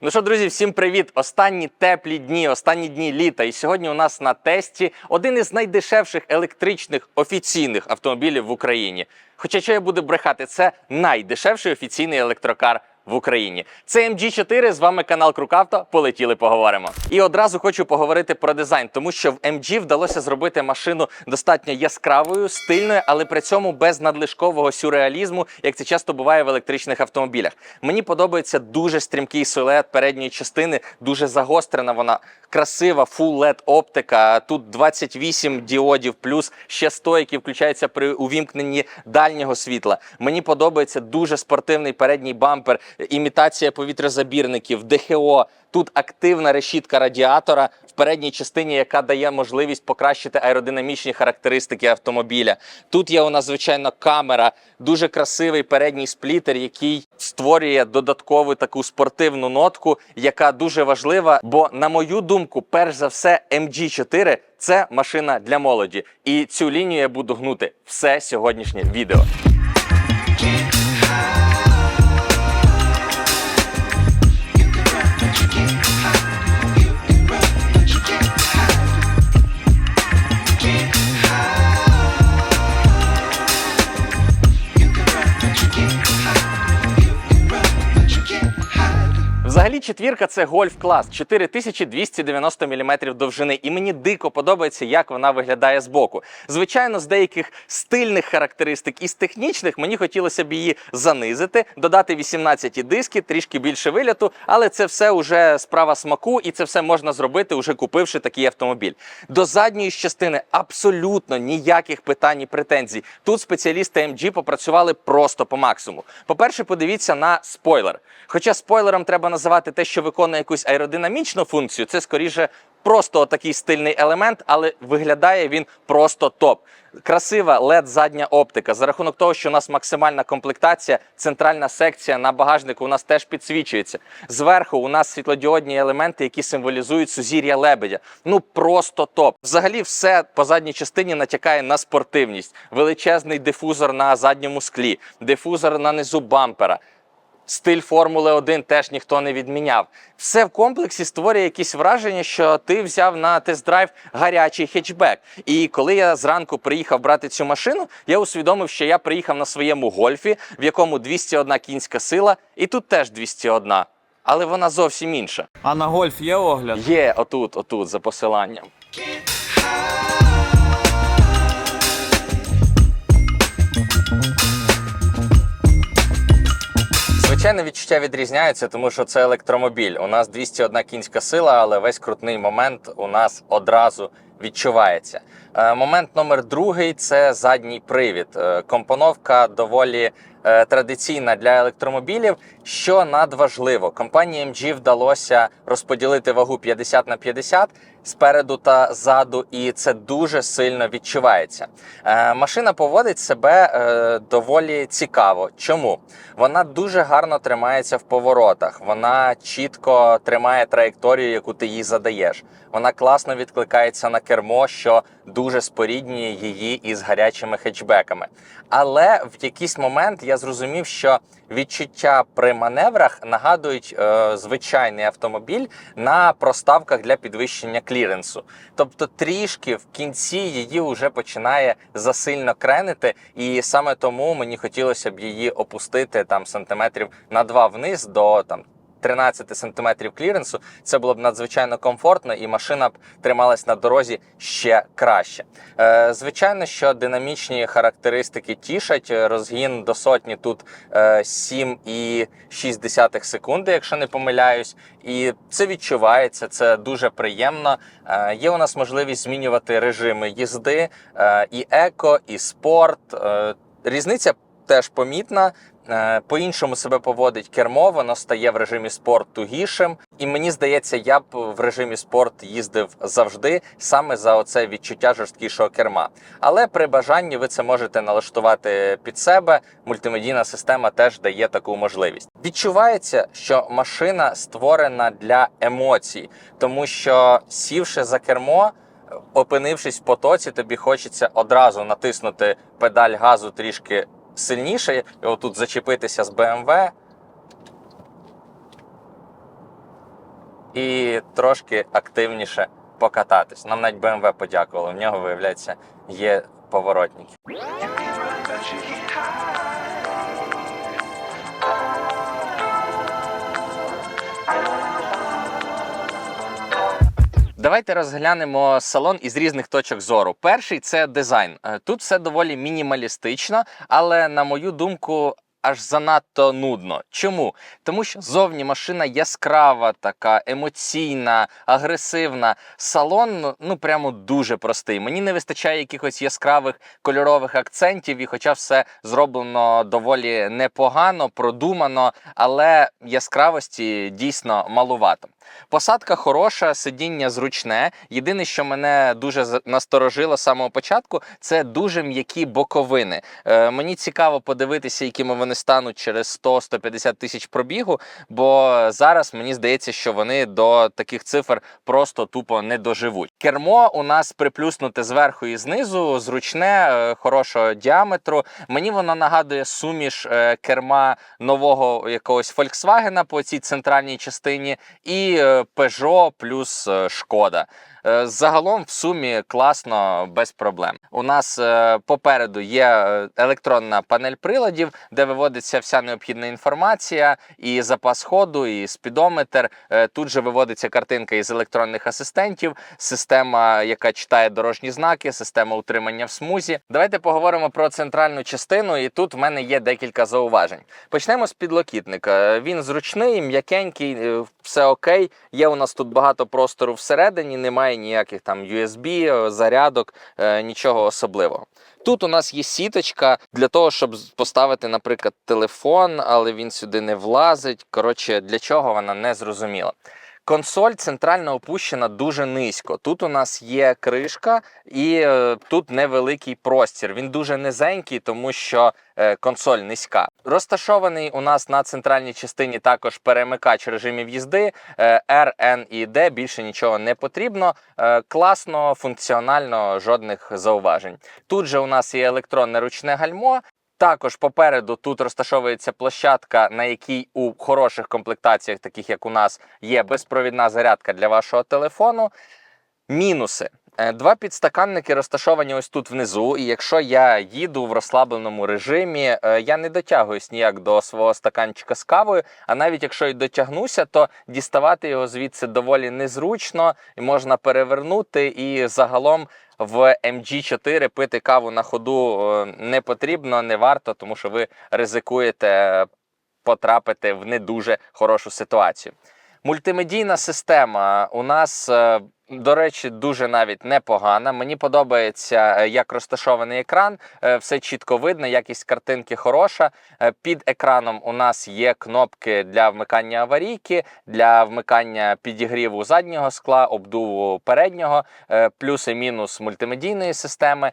Ну що, друзі, всім привіт! Останні теплі дні, останні дні літа. І сьогодні у нас на тесті один із найдешевших електричних офіційних автомобілів в Україні. Хоча що я буду брехати, це найдешевший офіційний електрокар в Україні. Це MG4, з вами канал Крукавто. Полетіли, поговоримо. І одразу хочу поговорити про дизайн, тому що в MG вдалося зробити машину достатньо яскравою, стильною, але при цьому без надлишкового сюрреалізму, як це часто буває в електричних автомобілях. Мені подобається дуже стрімкий силует передньої частини, дуже загострена вона, красива, full LED оптика. Тут 28 діодів, плюс ще 100, які включаються при увімкненні дальнього світла. Мені подобається дуже спортивний передній бампер, імітація повітрязабірників, ДХО. Тут активна решітка радіатора в передній частині, яка дає можливість покращити аеродинамічні характеристики автомобіля. Тут є у нас звичайно камера, дуже красивий передній сплітер, який створює додаткову таку спортивну нотку, яка дуже важлива. Бо, на мою думку, перш за все, MG4 – це машина для молоді. І цю лінію я буду гнути все сьогоднішнє відео. Четвірка це гольф клас 4290 мм довжини, і мені дико подобається, як вона виглядає збоку. Звичайно, з деяких стильних характеристик і з технічних мені хотілося б її занизити, додати 18 диски, трішки більше виляту, але це все вже справа смаку, і це все можна зробити, уже купивши такий автомобіль. До задньої частини абсолютно ніяких питань і претензій. Тут спеціалісти MG попрацювали просто по максимуму. По-перше, подивіться на спойлер. Хоча спойлером треба називати те, що виконує якусь аеродинамічну функцію, це скоріше просто такий стильний елемент, але виглядає він просто топ. Красива led задня оптика. За рахунок того, що у нас максимальна комплектація, центральна секція на багажнику у нас теж підсвічується. Зверху у нас світлодіодні елементи, які символізують сузір'я лебедя. Ну просто топ. Взагалі, все по задній частині натякає на спортивність. Величезний дифузор на задньому склі, дифузор на низу бампера. Стиль Формули 1 теж ніхто не відміняв. Все в комплексі створює якісь враження, що ти взяв на тест-драйв гарячий хетчбек. І коли я зранку приїхав брати цю машину, я усвідомив, що я приїхав на своєму гольфі, в якому 201 кінська сила, і тут теж 201. Але вона зовсім інша. А на гольф є огляд? Є отут, отут, за посиланням. Звичайно, відчуття відрізняються, тому що це електромобіль. У нас 201 кінська сила, але весь крутний момент у нас одразу відчувається. Е, Момент номер другий це задній привід. Е, Компоновка доволі е, традиційна для електромобілів. Що надважливо, компанії MG вдалося розподілити вагу 50 на 50 спереду та ззаду, і це дуже сильно відчувається. Е, Машина поводить себе е, доволі цікаво. Чому? Вона дуже гарно тримається в поворотах, вона чітко тримає траєкторію, яку ти їй задаєш. Вона класно відкликається на кермо, що дуже споріднює її із гарячими хетчбеками. Але в якийсь момент я зрозумів, що відчуття при маневрах нагадують е, звичайний автомобіль на проставках для підвищення кліренсу. Тобто трішки в кінці її вже починає засильно кренити, і саме тому мені хотілося б її опустити там сантиметрів на два вниз до там. 13 сантиметрів кліренсу, це було б надзвичайно комфортно, і машина б трималась на дорозі ще краще. Е, звичайно, що динамічні характеристики тішать. Розгін до сотні тут е, 7,6 секунди, якщо не помиляюсь, і це відчувається. Це дуже приємно. Е, є у нас можливість змінювати режими їзди, е, і еко, і спорт. Е, різниця теж помітна. Е, По-іншому себе поводить кермо, воно стає в режимі спорт тугішим. І мені здається, я б в режимі спорт їздив завжди саме за оце відчуття жорсткішого керма. Але при бажанні ви це можете налаштувати під себе. Мультимедійна система теж дає таку можливість. Відчувається, що машина створена для емоцій, тому що сівши за кермо. Опинившись в потоці, тобі хочеться одразу натиснути педаль газу трішки сильніше, і отут зачепитися з BMW. і трошки активніше покататись. Нам навіть BMW подякувало. В нього, виявляється, є поворотники. Давайте розглянемо салон із різних точок зору. Перший це дизайн. Е, Тут все доволі мінімалістично, але на мою думку. Аж занадто нудно. Чому? Тому що зовні машина яскрава, така емоційна, агресивна. Салон ну, ну прямо дуже простий. Мені не вистачає якихось яскравих кольорових акцентів, і хоча все зроблено доволі непогано, продумано, але яскравості дійсно малувато. Посадка хороша, сидіння зручне. Єдине, що мене дуже насторожило з самого початку, це дуже м'які боковини. Е, мені цікаво подивитися, якими вони стануть через 100-150 тисяч пробігу, бо зараз мені здається, що вони до таких цифр просто тупо не доживуть. Кермо у нас приплюснуте зверху і знизу, зручне, е, хорошого діаметру. Мені воно нагадує суміш е, керма нового якогось Volkswagen по цій центральній частині і е, Peugeot плюс Шкода. Е, Загалом в сумі класно, без проблем. У нас е, попереду є е, електронна панель приладів, де виводиться вся необхідна інформація, і запас ходу, і спідометр. Тут же виводиться картинка із електронних асистентів, система, яка читає дорожні знаки, система утримання в смузі. Давайте поговоримо про центральну частину, і тут в мене є декілька зауважень. Почнемо з підлокітника. Він зручний, м'якенький, все окей. Є у нас тут багато простору всередині, немає ніяких там USB, е, зарядок, е, нічого особливого. Тут у нас є сіточка для того, щоб поставити, наприклад, телефон, але він сюди не влазить. Коротше, для чого вона не зрозуміла. Консоль центрально опущена дуже низько. Тут у нас є кришка, і е, тут невеликий простір. Він дуже низенький, тому що консоль низька. Розташований у нас на центральній частині також перемикач режимів їзди е, N і D. Більше нічого не потрібно. Е, класно, функціонально, жодних зауважень. Тут же у нас є електронне ручне гальмо. Також попереду тут розташовується площадка, на якій у хороших комплектаціях, таких як у нас, є безпровідна зарядка для вашого телефону. Мінуси. Е, Два підстаканники розташовані ось тут внизу, і якщо я їду в розслабленому режимі, е, я не дотягуюсь ніяк до свого стаканчика з кавою. А навіть якщо й дотягнуся, то діставати його звідси доволі незручно, і можна перевернути. І загалом в MG4 пити каву на ходу е, не потрібно, не варто, тому що ви ризикуєте потрапити в не дуже хорошу ситуацію. Мультимедійна система у нас, до речі, дуже навіть непогана. Мені подобається, е, як розташований екран, е, все чітко видно, якість картинки хороша. Е, Під екраном у нас є кнопки для вмикання аварійки, для вмикання підігріву заднього скла, обдуву переднього, плюс і мінус мультимедійної системи.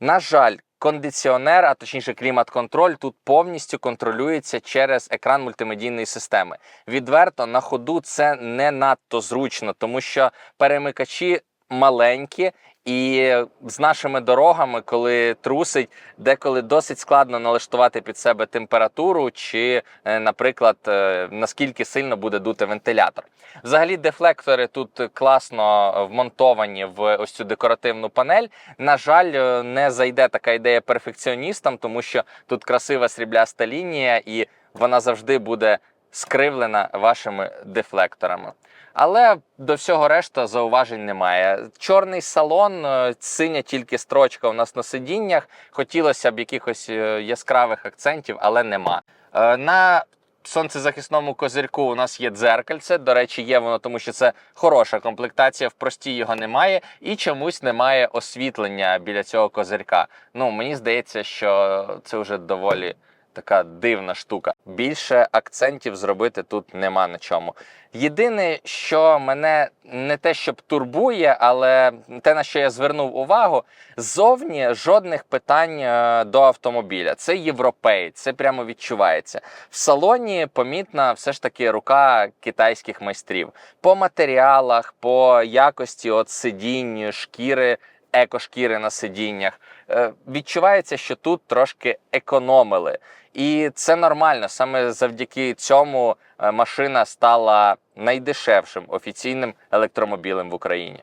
На жаль, кондиціонер, а точніше клімат-контроль, тут повністю контролюється через екран мультимедійної системи. Відверто на ходу це не надто зручно, тому що перемикачі маленькі. І з нашими дорогами, коли трусить, деколи досить складно налаштувати під себе температуру, чи, е, наприклад, е, наскільки сильно буде дути вентилятор. Взагалі, дефлектори тут класно вмонтовані в ось цю декоративну панель. На жаль, е, не зайде така ідея перфекціоністам, тому що тут красива срібляста лінія, і вона завжди буде скривлена вашими дефлекторами. Але до всього решта зауважень немає. Чорний салон, е, синя тільки строчка у нас на сидіннях. Хотілося б якихось е, яскравих акцентів, але нема. Е, На сонцезахисному козирку у нас є дзеркальце. До речі, є воно, тому що це хороша комплектація. В простій його немає, і чомусь немає освітлення біля цього козирка. Ну мені здається, що це вже доволі. Така дивна штука. Більше акцентів зробити тут нема на чому. Єдине, що мене не те, щоб турбує, але те, на що я звернув увагу, ззовні жодних питань е, до автомобіля. Це європей, це прямо відчувається. В салоні помітна все ж таки рука китайських майстрів по матеріалах, по якості от сидінь, шкіри. Екошкіри на сидіннях Е, відчувається, що тут трошки економили. І це нормально. Саме завдяки цьому е, машина стала найдешевшим офіційним електромобілем в Україні.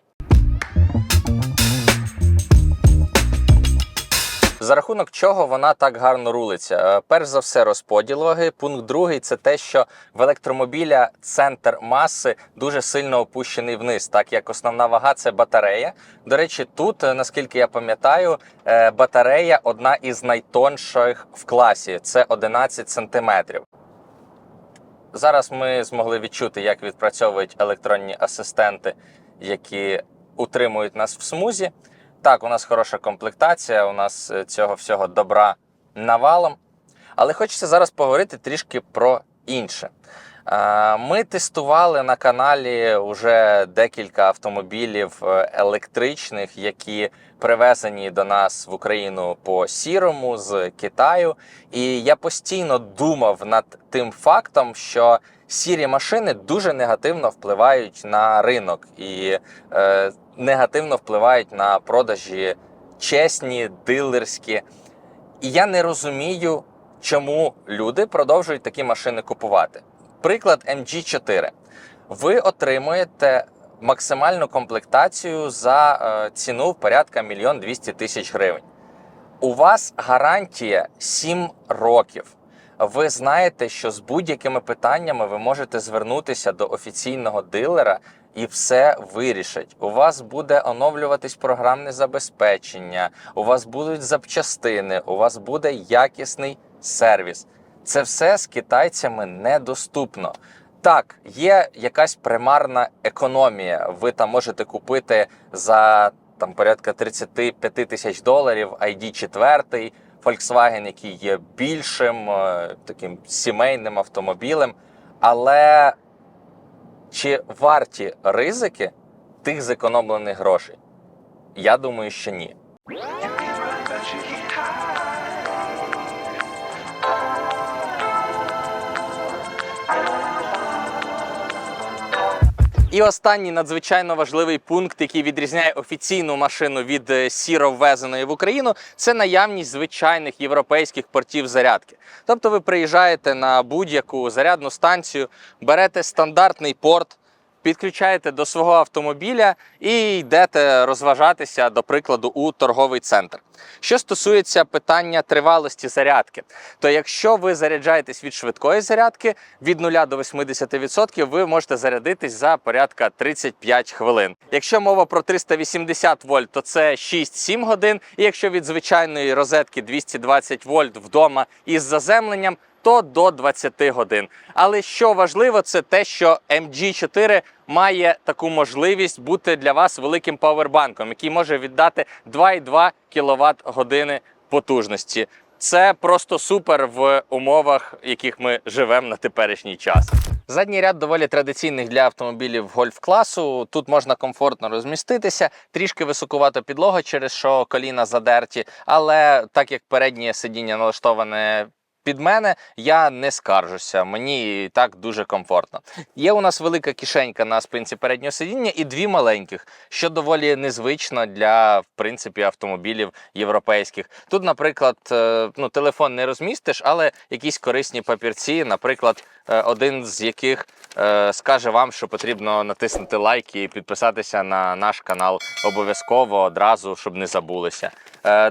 За рахунок чого вона так гарно рулиться? Е, Перш за все, розподіл ваги. Пункт другий це те, що в електромобіля центр маси дуже сильно опущений вниз, так як основна вага це батарея. До речі, тут, е, наскільки я пам'ятаю, е, батарея одна із найтонших в класі це 11 сантиметрів. Зараз ми змогли відчути, як відпрацьовують електронні асистенти, які утримують нас в смузі. Так, у нас хороша комплектація, у нас е, цього всього добра навалом. Але хочеться зараз поговорити трішки про інше. Ми тестували на каналі вже декілька автомобілів е, електричних, які привезені до нас в Україну по сірому з Китаю. І я постійно думав над тим фактом, що сірі машини дуже негативно впливають на ринок і е, негативно впливають на продажі чесні, дилерські. І я не розумію, чому люди продовжують такі машини купувати. Приклад MG4. Ви отримуєте максимальну комплектацію за е, ціну в порядка 1 200 тисяч гривень. У вас гарантія 7 років. Ви знаєте, що з будь-якими питаннями ви можете звернутися до офіційного дилера і все вирішать. У вас буде оновлюватись програмне забезпечення, у вас будуть запчастини, у вас буде якісний сервіс. Це все з китайцями недоступно. Так, є якась примарна економія. Ви там можете купити за там порядка 35 тисяч доларів ID4, Volkswagen, який є більшим, е, таким сімейним автомобілем. Але чи варті ризики тих зекономлених грошей? Я думаю, що ні. І останній надзвичайно важливий пункт, який відрізняє офіційну машину від е, сіро ввезеної в Україну, це наявність звичайних європейських портів зарядки. Тобто ви приїжджаєте на будь-яку зарядну станцію, берете стандартний порт. Підключаєте до свого автомобіля і йдете розважатися, до прикладу, у торговий центр. Що стосується питання тривалості зарядки, то якщо ви заряджаєтесь від швидкої зарядки від 0 до 80%, ви можете зарядитись за порядка 35 хвилин. Якщо мова про 380 вольт, то це 6-7 годин. І якщо від звичайної розетки 220 вольт вдома із заземленням, то до 20 годин. Але що важливо, це те, що MG4 має таку можливість бути для вас великим павербанком, який може віддати 2,2 кВт години потужності. Це просто супер в умовах, в яких ми живемо на теперішній час. Задній ряд доволі традиційних для автомобілів гольф-класу. Тут можна комфортно розміститися, трішки високувата підлога, через що коліна задерті, але так як переднє сидіння налаштоване під мене, я не скаржуся. Мені так дуже комфортно. Є у нас велика кишенька на спинці переднього сидіння і дві маленьких, що доволі незвично для в принципі автомобілів європейських. Тут, наприклад, е, ну телефон не розмістиш, але якісь корисні папірці, наприклад, е, один з яких е, скаже вам, що потрібно натиснути лайк і підписатися на наш канал обов'язково одразу, щоб не забулися.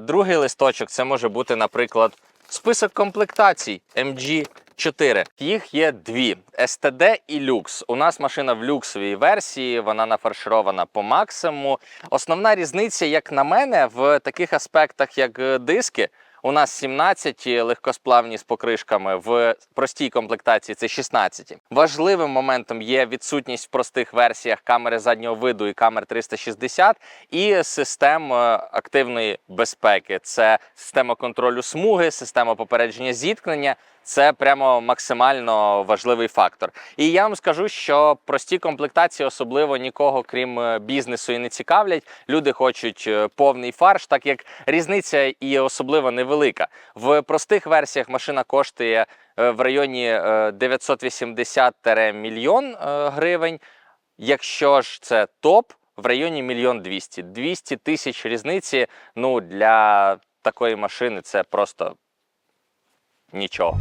Другий листочок це може бути, наприклад. Список комплектацій MG4. Їх є дві: STD і люкс. У нас машина в люксовій версії, вона нафарширована по максимуму. Основна різниця, як на мене, в таких аспектах, як диски. У нас 17 легкосплавні з покришками, в простій комплектації це 16. Важливим моментом є відсутність в простих версіях камери заднього виду і камер 360 і систем е, активної безпеки. Це система контролю смуги, система попередження зіткнення. Це прямо максимально важливий фактор. І я вам скажу, що прості комплектації особливо нікого, крім е, бізнесу, і не цікавлять. Люди хочуть е, повний фарш, так як різниця і особливо невелика. В простих версіях машина коштує е, в районі 980 мільйон гривень. Якщо ж це топ, в районі мільйон двісті. 200 тисяч різниці. Ну для такої машини це просто нічого.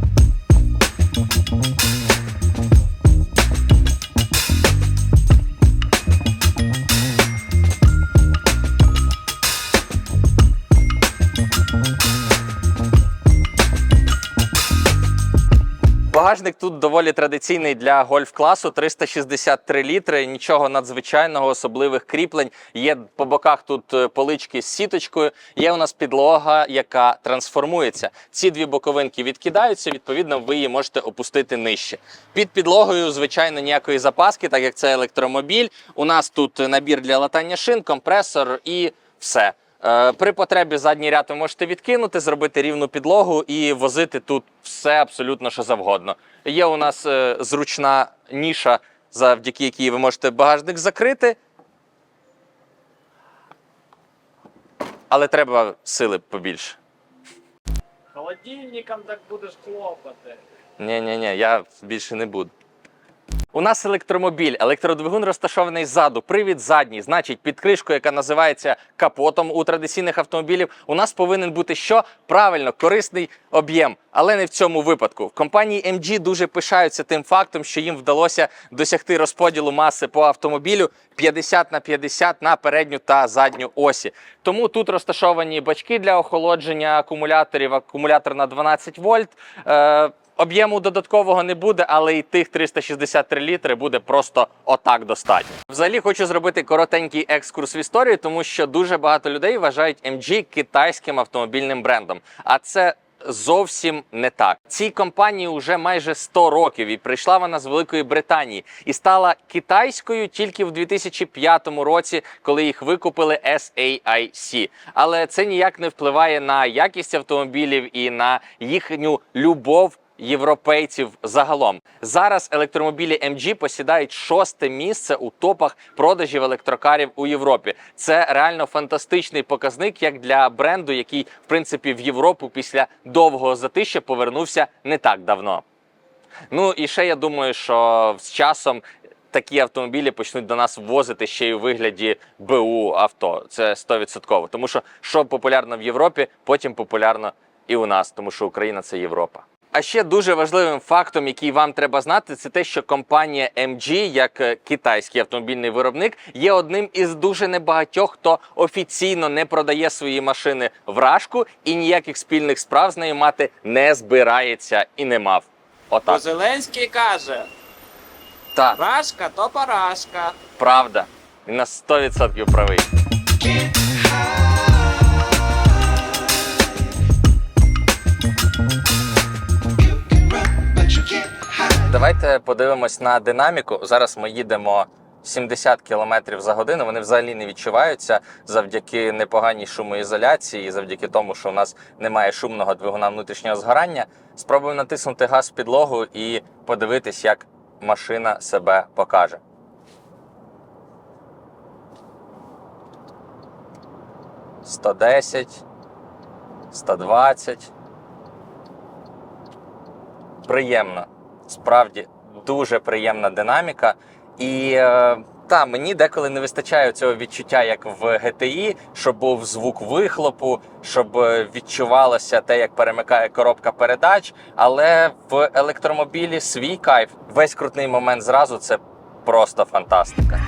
Багажник тут доволі традиційний для гольф-класу 363 літри. Нічого надзвичайного, особливих кріплень. Є по боках тут е, полички з сіточкою. Є у нас підлога, яка трансформується. Ці дві боковинки відкидаються. Відповідно, ви її можете опустити нижче. Під підлогою, звичайно, ніякої запаски, так як це електромобіль. У нас тут набір для латання шин, компресор і все. Е, При потребі задній ряд ви можете відкинути, зробити рівну підлогу і возити тут все абсолютно що завгодно. Є у нас е, зручна ніша, завдяки якій ви можете багажник закрити. Але треба сили побільше. Холодильником так будеш хлопати. Ні, ні, ні, я більше не буду. У нас електромобіль, електродвигун розташований ззаду, привід задній, значить, під кришкою, яка називається капотом у традиційних автомобілів, у нас повинен бути що? Правильно, корисний об'єм. Але не в цьому випадку. В компанії MG дуже пишаються тим фактом, що їм вдалося досягти розподілу маси по автомобілю 50 на 50 на передню та задню осі. Тому тут розташовані бачки для охолодження акумуляторів, акумулятор на 12 вольт. Е, Об'єму додаткового не буде, але і тих 363 літри буде просто отак достатньо. Взагалі хочу зробити коротенький екскурс в історію, тому що дуже багато людей вважають MG китайським автомобільним брендом. А це зовсім не так. Цій компанії вже майже 100 років, і прийшла вона з Великої Британії і стала китайською тільки в 2005 році, коли їх викупили SAIC. Але це ніяк не впливає на якість автомобілів і на їхню любов європейців загалом. Зараз електромобілі MG посідають шосте місце у топах продажів електрокарів у Європі. Це реально фантастичний показник, як для бренду, який в принципі в Європу після довгого затища повернувся не так давно. Ну і ще я думаю, що з часом такі автомобілі почнуть до нас ввозити ще й у вигляді БУ авто. Це 100%. Тому що що популярно в Європі, потім популярно і у нас, тому що Україна це Європа. А ще дуже важливим фактом, який вам треба знати, це те, що компанія MG, як е, китайський автомобільний виробник, є одним із дуже небагатьох, хто офіційно не продає свої машини в рашку і ніяких спільних справ з нею мати не збирається і не мав. Бо Зеленський каже: Так, рашка то парашка. правда. Він на 100% правий. Давайте подивимось на динаміку. Зараз ми їдемо 70 км за годину. Вони взагалі не відчуваються завдяки непоганій шумоізоляції, завдяки тому, що у нас немає шумного двигуна внутрішнього згорання. Спробуємо натиснути газ в підлогу і подивитись, як машина себе покаже. Сто десять, сто двадцять. Приємно. Справді дуже приємна динаміка. І е, та мені деколи не вистачає цього відчуття, як в GTI, щоб був звук вихлопу, щоб е, відчувалося те, як перемикає коробка передач. Але в електромобілі свій кайф. Весь крутний момент зразу це просто фантастика.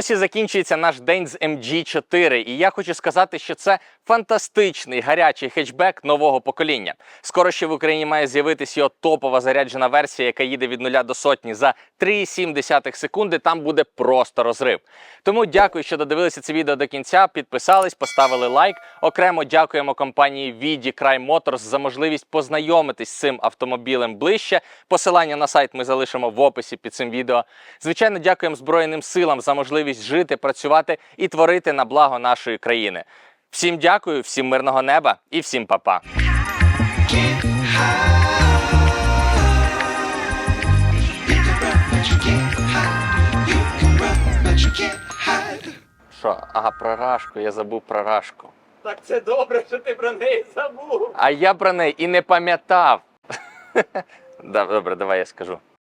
Ось і закінчується наш день з MG4. І я хочу сказати, що це фантастичний гарячий хетчбек нового покоління. Скоро ще в Україні має з'явитися його топова заряджена версія, яка їде від 0 до сотні за 3,7 секунди. Там буде просто розрив. Тому дякую, що додивилися це відео до кінця. Підписались, поставили лайк. Окремо дякуємо компанії Віді Crime Motors за можливість познайомитись з цим автомобілем ближче. Посилання на сайт ми залишимо в описі під цим відео. Звичайно, дякуємо Збройним силам за можливість жити, працювати і творити на благо нашої країни. Всім дякую, всім мирного неба і всім па-па. Що? Ага, про рашку, я забув про рашку. Так це добре, що ти про неї забув. А я про неї і не пам'ятав. Добре, давай я скажу.